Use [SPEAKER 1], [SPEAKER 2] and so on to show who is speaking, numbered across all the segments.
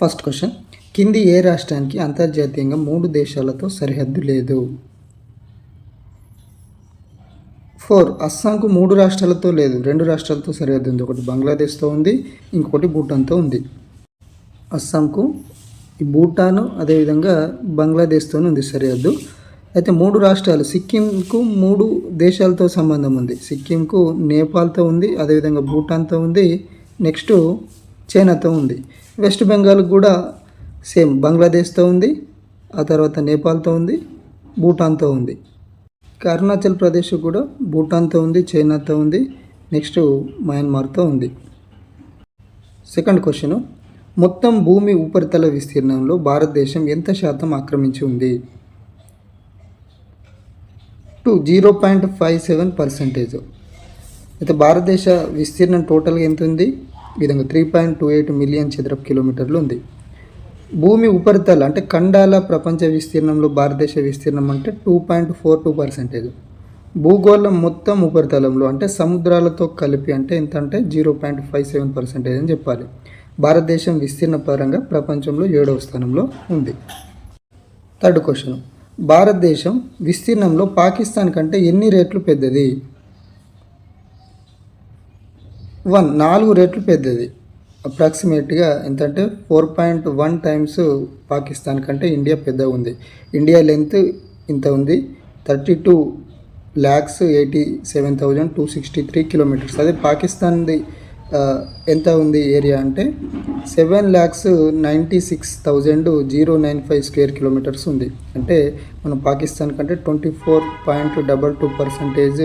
[SPEAKER 1] First question కింది ఏ రాష్ట్రానికి అంతర్జాతీయంగా మూడు దేశాలతో సరిహద్దు లేదు? ఫోర్ అస్సాంకు మూడు రాష్ట్రాలతో లేదు. రెండు రాష్ట్రాలతో సరిహద్దు ఉంది. ఒకటి బంగ్లాదేశ్తో ఉంది. ఇంకొకటి భూటాన్తో ఉంది. అస్సాంకు ఈ భూటాను అదేవిధంగా బంగ్లాదేశ్తో ఉంది సరిహద్దు. అయితే మూడు రాష్ట్రాలు. సిక్కింకు మూడు దేశాలతో సంబంధం ఉంది. సిక్కింకు నేపాల్తో ఉంది. అదేవిధంగా భూటాన్తో ఉంది. నెక్స్ట్ చైనాతో ఉంది. వెస్ట్ బెంగాల్ కూడా సేమ్ బంగ్లాదేశ్తో ఉంది. ఆ తర్వాత నేపాల్తో ఉంది. భూటాన్తో ఉంది. అరుణాచల్ ప్రదేశ్ కూడా భూటాన్తో ఉంది చైనాతో ఉంది. నెక్స్ట్ మయన్మార్తో ఉంది. Second question. మొత్తం భూమి ఉపరితల విస్తీర్ణంలో భారతదేశం ఎంత శాతం ఆక్రమించి ఉంది? Two zero point five seven percentage. అయితే భారతదేశ విస్తీర్ణం టోటల్గా ఎంత ఉంది? ఈ విధంగా three point two eight million చదరపు కిలోమీటర్లు ఉంది. భూమి ఉపరితల అంటే ఖండాల ప్రపంచ విస్తీర్ణంలో భారతదేశ విస్తీర్ణం అంటే two point four two percentage భూగోళం మొత్తం ఉపరితలంలో అంటే సముద్రాలతో కలిపి అంటే ఎంత అంటే zero point five seven percentage అని చెప్పాలి. భారతదేశం విస్తీర్ణ పరంగా ప్రపంచంలో ఏడవ స్థానంలో ఉంది. థర్డ్ క్వశ్చన్ భారతదేశం విస్తీర్ణంలో పాకిస్తాన్ కంటే ఎన్ని రేట్లు పెద్దది? వన్ నాలుగు రెట్లు పెద్దది. అప్రాక్సిమేట్గా ఎంతంటే four point one times Pakistan కంటే ఇండియా పెద్దగా ఉంది. ఇండియా లెంత్ ఇంత ఉంది. Thirty two lakhs eighty seven thousand two sixty three kilometres. అదే పాకిస్తాన్ది ఎంత ఉంది ఏరియా అంటే seven lakhs ninety six thousand zero nine five square kilometres ఉంది. అంటే మనం పాకిస్తాన్ కంటే twenty four point double two percentage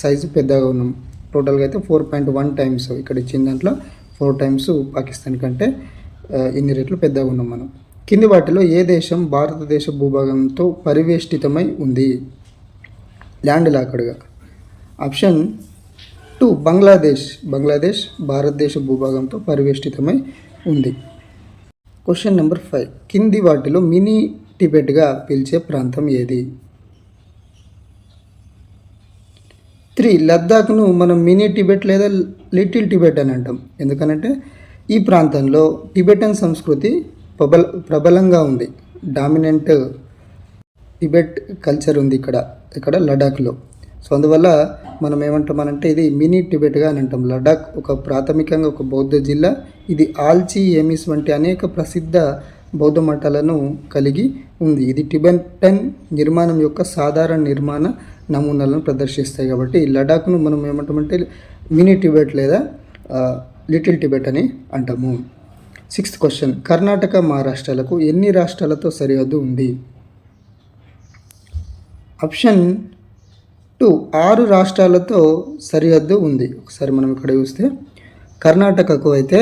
[SPEAKER 1] size పెద్దగా ఉన్నాం. టోటల్గా అయితే ఫోర్ పాయింట్ వన్ టైమ్స్ ఇక్కడ ఇచ్చిన దాంట్లో ఫోర్ టైమ్స్ పాకిస్తాన్ కంటే ఇన్ని రెట్లు పెద్దగా ఉన్నాం మనం. కింది వాటిలో ఏ దేశం భారతదేశ భూభాగంతో పరివేష్టితమై ఉంది? ల్యాండ్ లాకడ్గా ఆప్షన్ టూ బంగ్లాదేశ్. బంగ్లాదేశ్ భారతదేశ భూభాగంతో పరివేష్టితమై ఉంది. క్వశ్చన్ నెంబర్ ఫైవ్ కింది వాటిలో మినీ టిబెట్గా పిలిచే ప్రాంతం ఏది? త్రీ లద్దాఖ్ను మనం మినీ టిబెట్ లేదా లిటిల్ టిబెట్ అని అంటాం. ఎందుకనంటే ఈ ప్రాంతంలో టిబెటన్ సంస్కృతి ప్రబల ప్రబలంగా ఉంది. డామినెంట్ టిబెట్ కల్చర్ ఉంది ఇక్కడ ఇక్కడ లడాఖ్లో సో అందువల్ల మనం ఏమంటామనంటే ఇది మినీ టిబెట్గా అని అంటాం. లడాక్ ఒక ప్రాథమికంగా ఒక బౌద్ధ జిల్లా. ఇది ఆల్చి ఎమిస్ వంటి అనేక ప్రసిద్ధ బౌద్ధ మఠాలను కలిగి ఉంది. ఇది టిబెటన్ నిర్మాణం యొక్క సాధారణ నిర్మాణ నమూనాలను ప్రదర్శిస్తాయి కాబట్టి ఈ లడాక్ను మనం ఏమంటామంటే మినీ టిబెట్ లేదా లిటిల్ టిబెట్ అని అంటాము. సిక్స్త్ క్వశ్చన్ కర్ణాటక మహారాష్ట్రాలకు ఎన్ని రాష్ట్రాలతో సరిహద్దు ఉంది? ఆప్షన్ టూ ఆరు రాష్ట్రాలతో సరిహద్దు ఉంది. ఒకసారి మనం ఇక్కడ చూస్తే కర్ణాటకకు అయితే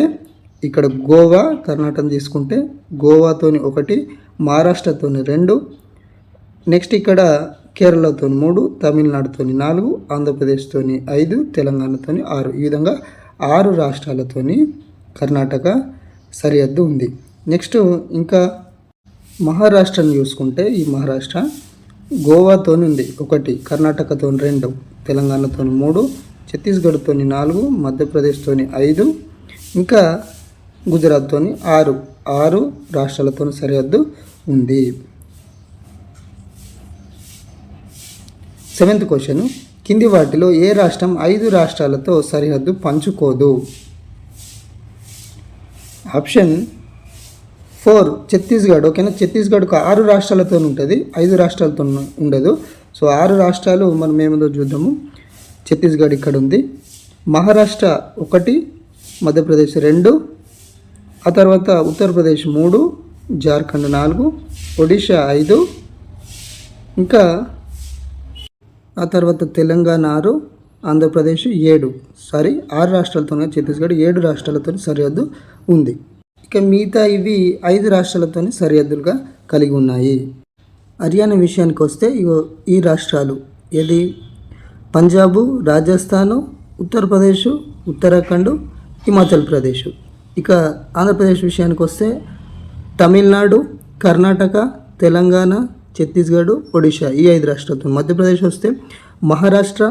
[SPEAKER 1] ఇక్కడ గోవా కర్ణాటక తీసుకుంటే గోవాతోని ఒకటి మహారాష్ట్రతోని రెండు. నెక్స్ట్ ఇక్కడ కేరళతో మూడు తమిళనాడుతోని నాలుగు ఆంధ్రప్రదేశ్తోని ఐదు తెలంగాణతోని ఆరు. ఈ విధంగా ఆరు రాష్ట్రాలతోని కర్ణాటక సరిహద్దు ఉంది. నెక్స్ట్ ఇంకా మహారాష్ట్రను చూసుకుంటే ఈ మహారాష్ట్ర గోవాతో ఉంది. ఒకటి కర్ణాటకతో రెండు తెలంగాణతో మూడు ఛత్తీస్గఢ్తోని నాలుగు మధ్యప్రదేశ్తోని ఐదు ఇంకా గుజరాత్తోని ఆరు. ఆరు రాష్ట్రాలతో సరిహద్దు ఉంది. Seventh question. కింది వాటిలో ఏ రాష్ట్రం ఐదు రాష్ట్రాలతో సరిహద్దు పంచుకోదు? Option four Chhattisgarh. ఓకేనా? ఛత్తీస్గఢ్కు ఆరు రాష్ట్రాలతో ఉంటుంది. ఐదు రాష్ట్రాలతో ఉండదు. సో ఆరు రాష్ట్రాలు మనం ఏమిదో చూద్దాము. ఛత్తీస్గఢ్ ఇక్కడ ఉంది. మహారాష్ట్ర ఒకటి మధ్యప్రదేశ్ రెండు ఆ తర్వాత ఉత్తరప్రదేశ్ మూడు జార్ఖండ్ నాలుగు ఒడిషా ఐదు. ఇంకా ఆ తర్వాత తెలంగాణ ఆరు ఆంధ్రప్రదేశ్ ఏడు. సారీ ఆరు రాష్ట్రాలతో ఛత్తీస్గఢ్ ఏడు రాష్ట్రాలతో సరిహద్దు ఉంది. ఇక మిగతా ఇవి ఐదు రాష్ట్రాలతో సరిహద్దులుగా కలిగి ఉన్నాయి. హర్యానా విషయానికి వస్తే ఈ రాష్ట్రాలు ఏది? పంజాబు రాజస్థాను ఉత్తరప్రదేశ్ ఉత్తరాఖండ్ హిమాచల్ ప్రదేశ్. ఇక ఆంధ్రప్రదేశ్ విషయానికి వస్తే తమిళనాడు కర్ణాటక తెలంగాణ ఛత్తీస్గఢ్ ఒడిషా ఈ ఐదు రాష్ట్రాలతో. మధ్యప్రదేశ్ వస్తే Maharashtra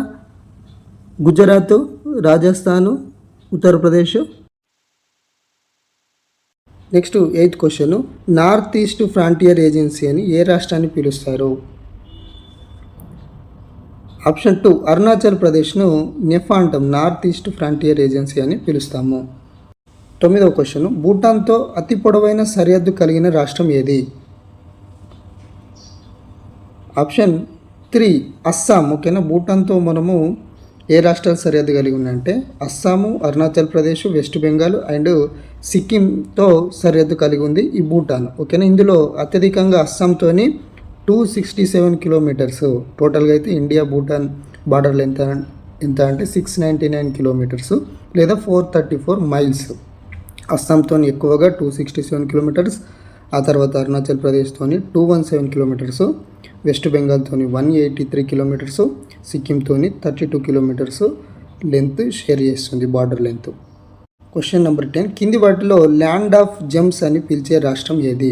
[SPEAKER 1] Gujarat Rajasthan Uttar Pradesh. Next eighth question. North East Frontier Agency అని ఏ రాష్ట్రాన్ని పిలుస్తారు? ఆప్షన్ టూ అరుణాచల్ ప్రదేశ్ను నెఫా అంటాం నార్త్ ఈస్ట్ ఫ్రాంటియర్ ఏజెన్సీ అని పిలుస్తాము. తొమ్మిదవ క్వశ్చన్. భూటాన్తో అతి పొడవైన సరిహద్దు కలిగిన రాష్ట్రం ఏది? ఆప్షన్ త్రీ అస్సాం ఓకేనా భూటాన్తో మనము ఏ రాష్ట్రాలు సరిహద్దు కలిగి ఉన్నాయంటే అస్సాము అరుణాచల్ ప్రదేశ్ వెస్ట్ బెంగాల్ అండ్ సిక్కింతో సరిహద్దు కలిగి ఉంది ఈ భూటాన్. ఓకేనా? ఇందులో అత్యధికంగా అస్సాంతోని టూ సిక్స్టీ సెవెన్ కిలోమీటర్స్ టోటల్గా అయితే ఇండియా భూటాన్ బార్డర్లు ఎంత ఎంత అంటే సిక్స్ నైంటీ నైన్ కిలోమీటర్స్ లేదా ఫోర్ థర్టీ ఫోర్ మైల్స్ అస్సాంతో ఎక్కువగా టూ సిక్స్టీ సెవెన్ కిలోమీటర్స్ ఆ తర్వాత Arunachal ప్రదేశ్తోని two one seven kilometres west బెంగాల్తోని one eighty three kilometres సిక్కింతోని thirty two kilometres length share చేస్తుంది border length question number ten కింది వాటిలో land of Gems అని పిలిచే రాష్ట్రం ఏది?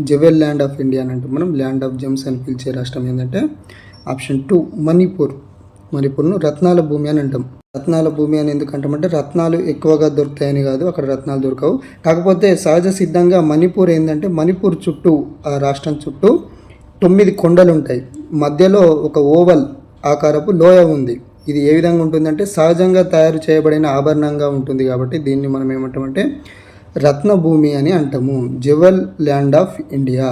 [SPEAKER 1] జెవెల్ ల్యాండ్ ఆఫ్ ఇండియా అని అంటే మనం. ల్యాండ్ ఆఫ్ జెమ్స్ అని పిలిచే రాష్ట్రం ఏంటంటే ఆప్షన్ టూ మణిపూర్ మణిపూర్ను రత్నాల భూమి అని అంటాం. రత్నాల భూమి అని ఎందుకు అంటామంటే రత్నాలు ఎక్కువగా దొరుకుతాయని కాదు అక్కడ రత్నాలు దొరకవు. కాకపోతే సహజ సిద్ధంగా మణిపూర్ ఏంటంటే మణిపూర్ చుట్టూ ఆ రాష్ట్రం చుట్టూ తొమ్మిది కొండలు ఉంటాయి మధ్యలో ఒక ఓవల్ ఆకారపు లోయ ఉంది. ఇది ఏ విధంగా ఉంటుందంటే సహజంగా తయారు చేయబడిన ఆభరణంగా ఉంటుంది కాబట్టి దీన్ని మనం ఏమంటామంటే రత్నభూమి అని అంటాము. Jewel land of India.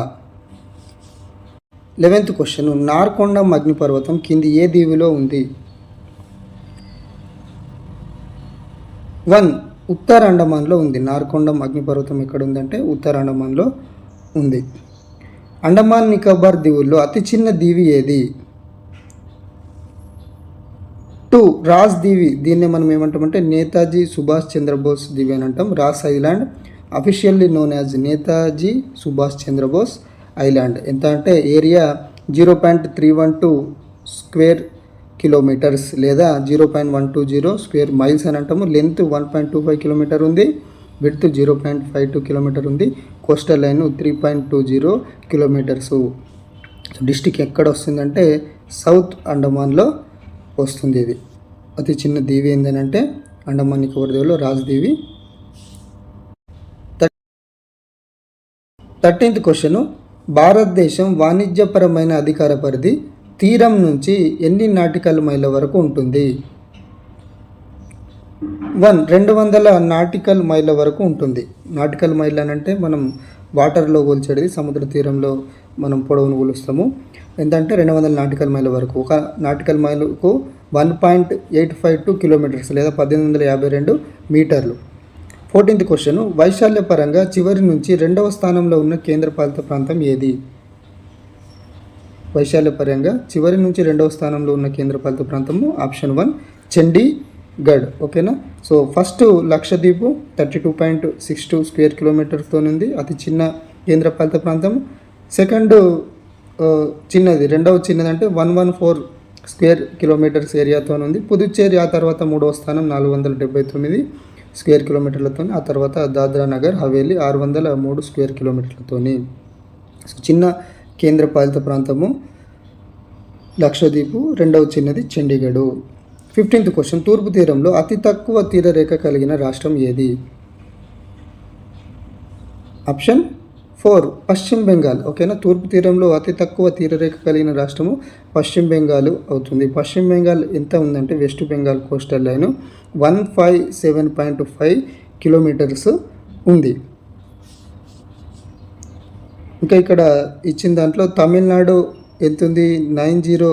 [SPEAKER 1] Eleventh question. Narcondam అగ్నిపర్వతం కింది ఏ దీవిలో ఉంది? వన్. ఉత్తర అండమాన్లో ఉంది. నార్కొండం అగ్నిపర్వతం ఎక్కడ ఉందంటే ఉత్తర అండమాన్లో ఉంది. అండమాన్ నికోబార్ దీవుల్లో అతి చిన్న దీవి ఏది? టూ రాస్ దీవి. దీన్ని మనం ఏమంటామంటే నేతాజీ సుభాష్ చంద్రబోస్ దీవి అని అంటాం. Ross island officially known as Netaji Subhash Chandra Bose island. ఎంత అంటే area zero point three one two square kilometres లేదా zero point one two zero square miles అని అంటాము. Length one point two five kilometre ఉంది. Width zero point five two kilometre ఉంది. Coastal line three point two zero kilometres. District ఎక్కడ వస్తుందంటే south అండమాన్లో వస్తుంది ఇది. అతి చిన్న దీవి ఏంటంటే అండమాన్ నికోబార్ దీవిలో రాజదీవి థర్టీన్త్ క్వశ్చన్. భారతదేశం వాణిజ్యపరమైన అధికార పరిధి తీరం నుంచి ఎన్ని నాటికల్ మైళ్ళ వరకు ఉంటుంది? వన్ రెండు వందల నాటికల్ మైళ్ళ వరకు ఉంటుంది. నాటికల్ మైల్ అని అంటే మనం వాటర్లో కొలిచేది సముద్ర తీరంలో మనం పొడవును కొలుస్తాము ఎంతంటే రెండు వందల నాటికల్ మైళ్ళ వరకు. ఒక nautical మైలుకు one point eight five two kilometres లేదా పద్దెనిమిది వందల యాభై రెండు మీటర్లు. ఫోర్టీన్త్ క్వశ్చన్ వైశాల్య పరంగా చివరి నుంచి రెండవ స్థానంలో ఉన్న కేంద్రపాలిత ప్రాంతం ఏది? వైశాల్య పరంగా చివరి నుంచి రెండవ స్థానంలో ఉన్న కేంద్రపాలిత ప్రాంతము ఆప్షన్ వన్ చండీ గడ్ ఓకేనా so first Lakshadweep thirty two point six two square కిలోమీటర్స్తో ఉంది. అతి చిన్న కేంద్రపాలిత ప్రాంతం. సెకండ్ uh, చిన్నది రెండవ చిన్నది అంటే one one four square kilometres ఏరియాతో ఉంది. పుదుచ్చేరి ఆ తర్వాత మూడవ స్థానం నాలుగు వందల డెబ్బై తొమ్మిది స్క్వేర్ కిలోమీటర్లతో ఆ తర్వాత దాద్రా నగర్ హవేలీ ఆరు వందల మూడు స్క్వేర్ కిలోమీటర్లతోని సో చిన్న కేంద్రపాలిత ప్రాంతము. లక్షద్వీపు రెండవ చిన్నది చండీగఢ్. ఫిఫ్టీన్త్ క్వశ్చన్ తూర్పు తీరంలో అతి తక్కువ తీరరేఖ కలిగిన రాష్ట్రం ఏది? ఆప్షన్ ఫోర్ పశ్చిమ బెంగాల్. ఓకేనా? తూర్పు తీరంలో అతి తక్కువ తీరరేఖ కలిగిన రాష్ట్రము పశ్చిమ బెంగాల్ అవుతుంది. పశ్చిమ బెంగాల్ ఎంత ఉందంటే west Bengal coastal line one five seven point five kilometres ఉంది. ఇంకా ఇక్కడ ఇచ్చిన దాంట్లో తమిళనాడు ఎంత ఉంది nine zero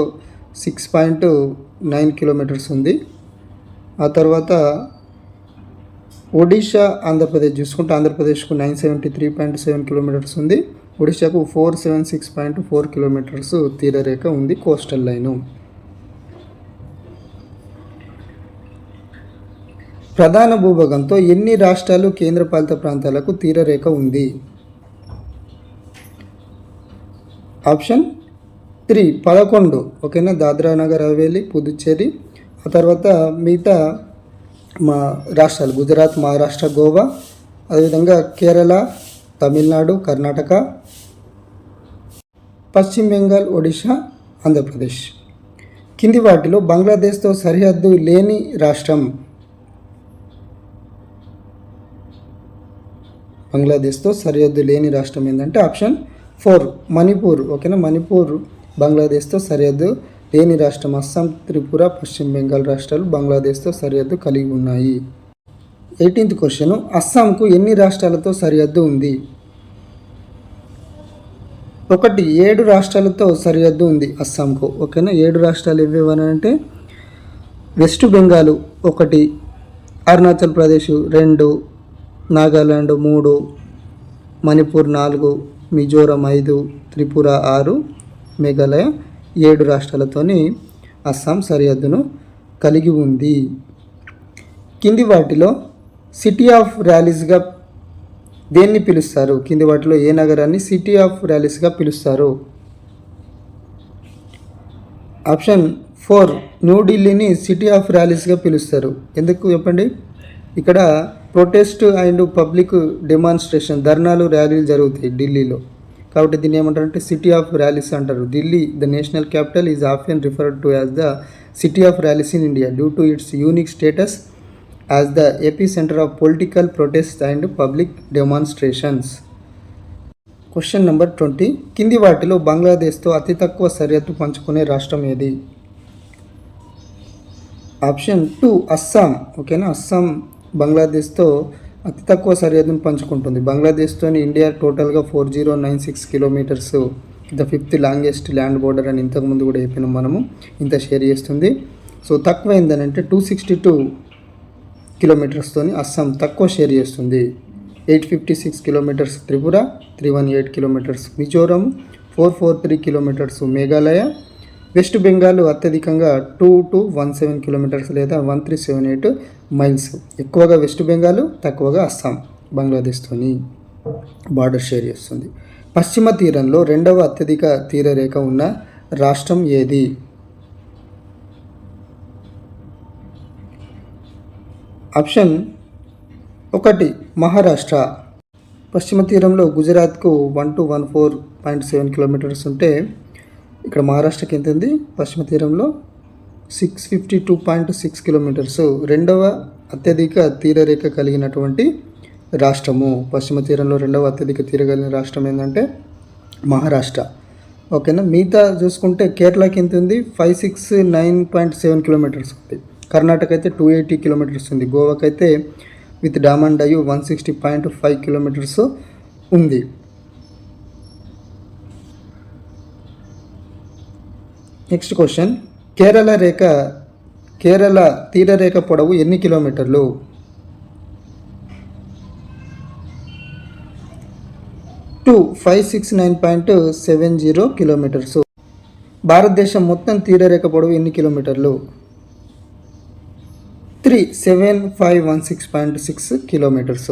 [SPEAKER 1] six point nine kilometres ఉంది. ఆ తర్వాత ఒడిషా ఆంధ్రప్రదేశ్ చూసుకుంటే ఆంధ్రప్రదేశ్కు nine seventy three point seven kilometres ఉంది. ఒడిషాకు four seven six point four kilometres తీరరేఖ ఉంది కోస్టల్ లైను ప్రధాన భూభాగంతో ఎన్ని రాష్ట్రాలు కేంద్రపాలిత ప్రాంతాలకు తీరరేఖ ఉంది? ఆప్షన్ త్రీ పదకొండు. ఓకేనా? దాద్రా నగర్ హవేలీ పుదుచ్చేరి. ఆ తర్వాత మిగతా మా రాష్ట్రాలు. గుజరాత్ మహారాష్ట్ర గోవా. అదేవిధంగా కేరళ తమిళనాడు కర్ణాటక పశ్చిమ బెంగాల్ ఒడిషా ఆంధ్రప్రదేశ్. కింది వాటిలో బంగ్లాదేశ్తో సరిహద్దు లేని రాష్ట్రం. బంగ్లాదేశ్తో సరిహద్దు లేని రాష్ట్రం ఏంటంటే ఆప్షన్ ఫోర్ మణిపూర్. ఓకేనా? మణిపూర్ బంగ్లాదేశ్తో సరిహద్దు లేని రాష్ట్రం అస్సాం త్రిపుర పశ్చిమ బెంగాల్ రాష్ట్రాలు బంగ్లాదేశ్తో సరిహద్దు కలిగి ఉన్నాయి. ఎయిటీన్త్ క్వశ్చన్ అస్సాంకు ఎన్ని రాష్ట్రాలతో సరిహద్దు ఉంది? ఒకటి ఏడు రాష్ట్రాలతో సరిహద్దు ఉంది అస్సాంకు. ఓకేనా? ఏడు రాష్ట్రాలు ఏవేవని అంటే వెస్ట్ బెంగాల్ ఒకటి అరుణాచల్ ప్రదేశ్ రెండు నాగాలాండ్ మూడు మణిపూర్ నాలుగు మిజోరం ఐదు త్రిపుర ఆరు మేఘాలయ ఏడు రాష్ట్రాలతోని అస్సాం సరిహద్దును కలిగి ఉంది. కింది వాటిలో సిటీ ఆఫ్ ర్యాలీస్గా దేన్ని పిలుస్తారు? కింది వాటిలో ఏ నగరాన్ని సిటీ ఆఫ్ ర్యాలీస్గా పిలుస్తారు? ఆప్షన్ ఫోర్ న్యూఢిల్లీని సిటీ ఆఫ్ ర్యాలీస్గా పిలుస్తారు. ఎందుకు చెప్పండి? ఇక్కడ ప్రొటెస్ట్ అండ్ పబ్లిక్ డెమాన్స్ట్రేషన్ ధర్నాలు ర్యాలీలు జరుగుతాయి ఢిల్లీలో. కాబట్టి దీన్ని ఏమంటారంటే సిటీ ఆఫ్ ర్యాలీస్ అంటారు. Delhi the national capital is often referred to as the city of rallies in India due to its unique status as the epicentre of political protest and public demonstrations. Question number twenty. కింది వాటిలో బంగ్లాదేశ్తో అతి తక్కువ సరిహద్దు పంచుకునే రాష్ట్రం ఏది? Option two Assam. ఓకేనా? అస్సాం బంగ్లాదేశ్తో అతి తక్కువ సరిహద్దును పంచుకుంటుంది. బంగ్లాదేశ్తోని ఇండియా టోటల్గా four zero nine six kilometres the fifth longest land border అని ఇంతకుముందు కూడా చెప్పినాం మనము ఇంత షేర్ చేస్తుంది. సో తక్కువ ఏంటంటే టూ సిక్స్టీ టూ కిలోమీటర్స్తోని అస్సాం తక్కువ షేర్ చేస్తుంది. Eight fifty six kilometres Tripura three one eight kilometres Mizoram four four three kilometres Meghalaya west Bengal అత్యధికంగా two two one seven kilometres లేదా one three seven eight miles ఎక్కువగా west Bengal తక్కువగా Assam బంగ్లాదేశ్తోని border share చేస్తుంది. పశ్చిమ తీరంలో రెండవ అత్యధిక తీరరేఖ ఉన్న రాష్ట్రం ఏది? ఆప్షన్ ఒకటి మహారాష్ట్ర. పశ్చిమ తీరంలో గుజరాత్కు one two one four point seven kilometres ఉంటే ఇక్కడ మహారాష్ట్రకి ఎంత ఉంది? పశ్చిమ తీరంలో six fifty two point six kilometres రెండవ అత్యధిక తీరరేఖ కలిగినటువంటి రాష్ట్రము. పశ్చిమ తీరంలో రెండవ అత్యధిక తీర కలిగిన రాష్ట్రం ఏంటంటే మహారాష్ట్ర. ఓకేనా? మిగతా చూసుకుంటే కేరళకి ఎంత ఉంది? Five six nine point seven kilometres ఉంది. కర్ణాటక అయితే టూ ఎయిటీ కిలోమీటర్స్ ఉంది. గోవాకి అయితే with Daman and Diu one sixty point five kilometres ఉంది. నెక్స్ట్ క్వశ్చన్ కేరళ రేఖ కేరళ తీరరేఖ పొడవు ఎన్ని కిలోమీటర్లు? Two five six nine point seven zero kilometres. భారతదేశం మొత్తం తీరరేఖ పొడవు ఎన్ని కిలోమీటర్లు? Three seven five one six point six kilometres.